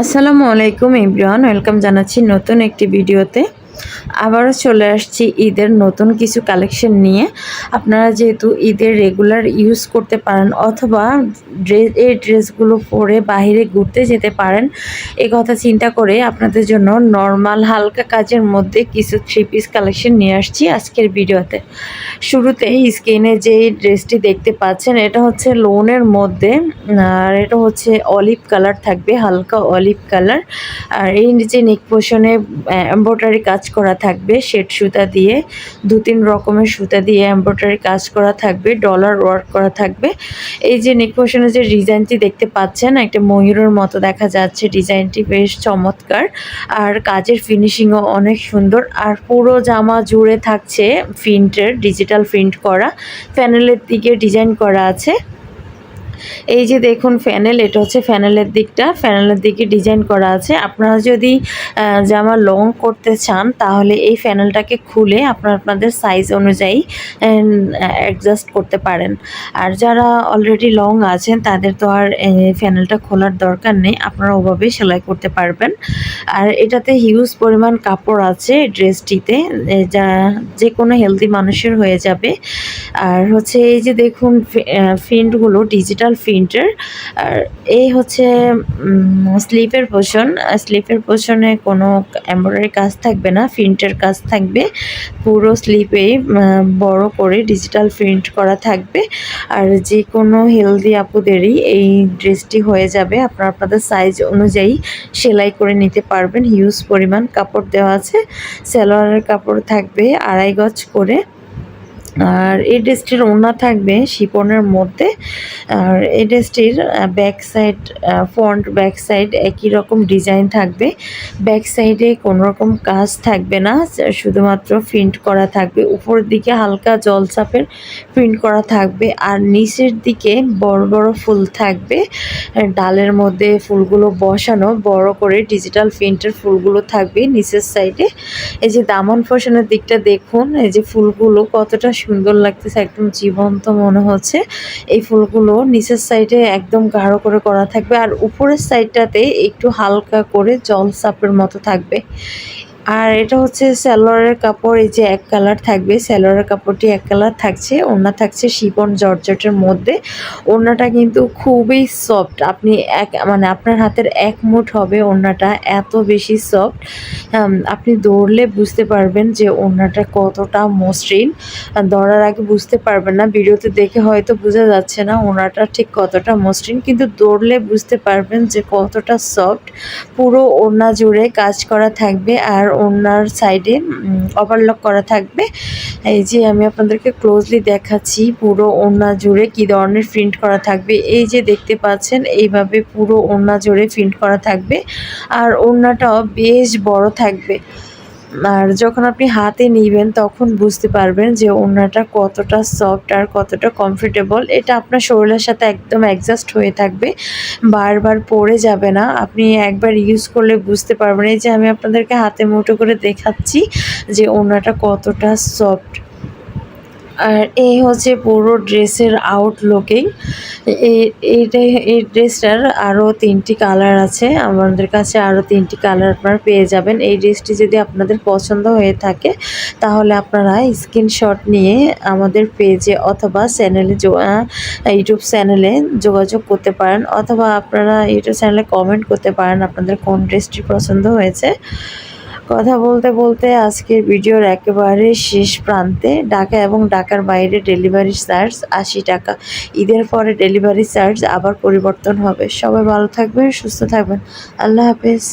আসসালামু আলাইকুম ইব্রান ওয়েলকাম জানাচ্ছি নতুন একটি ভিডিওতে। আবারও চলে আসছি ঈদের নতুন কিছু কালেকশন নিয়ে। আপনারা যেহেতু ঈদের রেগুলার ইউজ করতে পারেন অথবা ড্রেস এই ড্রেসগুলো পরে বাইরে ঘুরতে যেতে পারেন, এ কথা চিন্তা করে আপনাদের জন্য নর্মাল হালকা কাজের মধ্যে কিছু থ্রি পিস কালেকশন নিয়ে আসছি আজকের ভিডিওতে। শুরুতে স্ক্রিনে যে ড্রেসটি দেখতে পাচ্ছেন, এটা হচ্ছে লোনের মধ্যে, আর এটা হচ্ছে অলিভ কালার থাকবে, হালকা অলিভ কালার আর এই নিচে নেক পোষণে এম্ব্রয়ডারি কাজ করা থাকবে শেড সুতা দিয়ে, দু তিন রকমের সুতা দিয়ে এম্ব্রয়ডারি কাজ করা থাকবে ডলার ওয়ার্ক করা থাকবে। এই যে নেক যে ডিজাইনটি দেখতে পাচ্ছেন, একটা ময়ূরের মতো দেখা যাচ্ছে ডিজাইনটি বেশ চমৎকার। আর কাজের ফিনিশিংও অনেক সুন্দর। আর পুরো জামা জুড়ে থাকছে প্রিন্টের ডিজিটাল প্রিন্ট করা। প্যানেলের দিকে ডিজাইন করা আছে। এই যে দেখুন ফ্যানেল, এটা হচ্ছে ফ্যানেলের দিকটা। ফ্যানেলের দিকে ডিজাইন করা আছে। আপনারা যদি জামা লং করতে চান, তাহলে এই ফ্যানেলটাকে খুলে আপনারা আপনাদের সাইজ অনুযায়ী অ্যাডজাস্ট করতে পারেন। আর যারা অলরেডি লং আছেন, তাদের তো আর ফ্যানেলটা খোলার দরকার নেই। আপনারা ওভাবে সেলাই করতে পারবেন। আর এটাতে হিউজ পরিমাণ কাপড় আছে ড্রেসটিতে যা যে কোনো হেলদি মানুষের হয়ে যাবে। আর হচ্ছে এই যে দেখুন ফিন্ডগুলো ডিজিটাল ডিজিটাল প্রিন্টার আর এই হচ্ছে স্লিপের পোষণ স্লিপের পোষণে কোনো এমব্রয়ডারি কাজ থাকবে না প্রিন্টের কাজ থাকবে, পুরো স্লিপেই বড় করে ডিজিটাল প্রিন্ট করা থাকবে, আর যে কোনো হেলদি আপুদেরই এই ড্রেসটি হয়ে যাবে, আপনার আপনাদের সাইজ অনুযায়ী সেলাই করে নিতে পারবেন হিউজ পরিমাণ কাপড় দেওয়া আছে, সালোয়ারের কাপড় থাকবে আড়াই গজ করে আর এই ড্রেসটির ওড়না থাকবে শিপনের মধ্যে। আর এই ড্রেসটির back side front back side একই রকম ডিজাইন থাকবে। ব্যাক সাইডে রকম কাজ থাকবে না, শুধুমাত্র প্রিন্ট করা থাকবে। উপরের দিকে হালকা জলচাপের প্রিন্ট করা থাকবে। আর নিচের দিকে বড় বড় ফুল থাকবে। ডালের মধ্যে ফুলগুলো বসানো, বড় করে ডিজিটাল প্রিন্টের ফুলগুলো থাকবে নিচের সাইডে এই যে দামন ফসনের দিকটা দেখুন, এই যে ফুলগুলো কতটা সুন্দর লাগতেছে, একদম জীবন্ত মনে হচ্ছে। এই ফুলগুলো নিচের সাইডে একদম গাঢ় করে করা থাকবে, আর উপরের সাইডটাতে একটু হালকা করে জল সাপের মতো থাকবে। আর এটা হচ্ছে স্যালোয়ারের কাপড়, এই যে এক কালার থাকবে স্যালোয়ারের কাপড়টি এক কালার থাকছে, ওড়না থাকছে শিপন জর্জটের মধ্যে। ওড়নাটা কিন্তু খুবই সফট, আপনি এক মানে আপনার হাতের এক মুঠ হবে ওড়নাটা, এত বেশি সফট। আপনি দৌড়লে বুঝতে পারবেন যে ওড়নাটা কতটা মসৃণ। দৌড়ার আগে বুঝতে পারবেন না, ভিডিওতে দেখে হয়তো বোঝা যাচ্ছে না ওড়নাটা ঠিক কতটা মসৃণ, কিন্তু দৌড়লে বুঝতে পারবেন যে কতটা সফট। পুরো ওড়না জুড়ে কাজ করা থাকবে আর ওনার সাইডে ওভারলক করা থাকবে। এই যে আমি আপনাদেরকে ক্লোজলি দেখাচ্ছি, পুরো ওনা জুড়ে কি ধরনের প্রিন্ট করা থাকবে। এই যে দেখতে পাচ্ছেন, এইভাবে পুরো ওনা জুড়ে প্রিন্ট করা থাকবে। আর ওনাটাও বেশ বড় থাকবে। আর যখন আপনি হাতে নিবেন, তখন বুঝতে পারবেন যে ওড়নাটা কতটা সফট আর কতটা কমফোর্টেবল এটা আপনার শরীরের সাথে একদম অ্যাডজাস্ট হয়ে থাকবে, বারবার পরে যাবে না। আপনি একবার ইউজ করলে বুঝতে পারবেন। এই যে আমি আপনাদেরকে হাতে মুঠো করে দেখাচ্ছি যে ওড়নাটা কতটা সফট আর এই হচ্ছে পুরো ড্রেসের আউটলুকিং এইটাই এই ড্রেসটার আরও তিনটি কালার আছে। আমাদের কাছে আরও তিনটি কালার আপনারা পেয়ে যাবেন। এই ড্রেসটি যদি আপনাদের পছন্দ হয়ে থাকে, তাহলে আপনারা স্ক্রিনশট নিয়ে আমাদের পেজে অথবা চ্যানেলে ইউটিউব চ্যানেলে যোগাযোগ করতে পারেন, অথবা আপনারা ইউটিউব চ্যানেলে কমেন্ট করতে পারেন আপনাদের কোন ড্রেসটি পছন্দ হয়েছে। কথা বলতে বলতে আজকের ভিডিওর একেবারে শেষ প্রান্তে ডাকা এবং ডাকার বাইরে ডেলিভারি চার্জ আশি টাকা। ঈদের পরে ডেলিভারি চার্জ আবার পরিবর্তন হবে। সবাই ভালো থাকবেন, সুস্থ থাকবেন। আল্লাহ হাফেজ।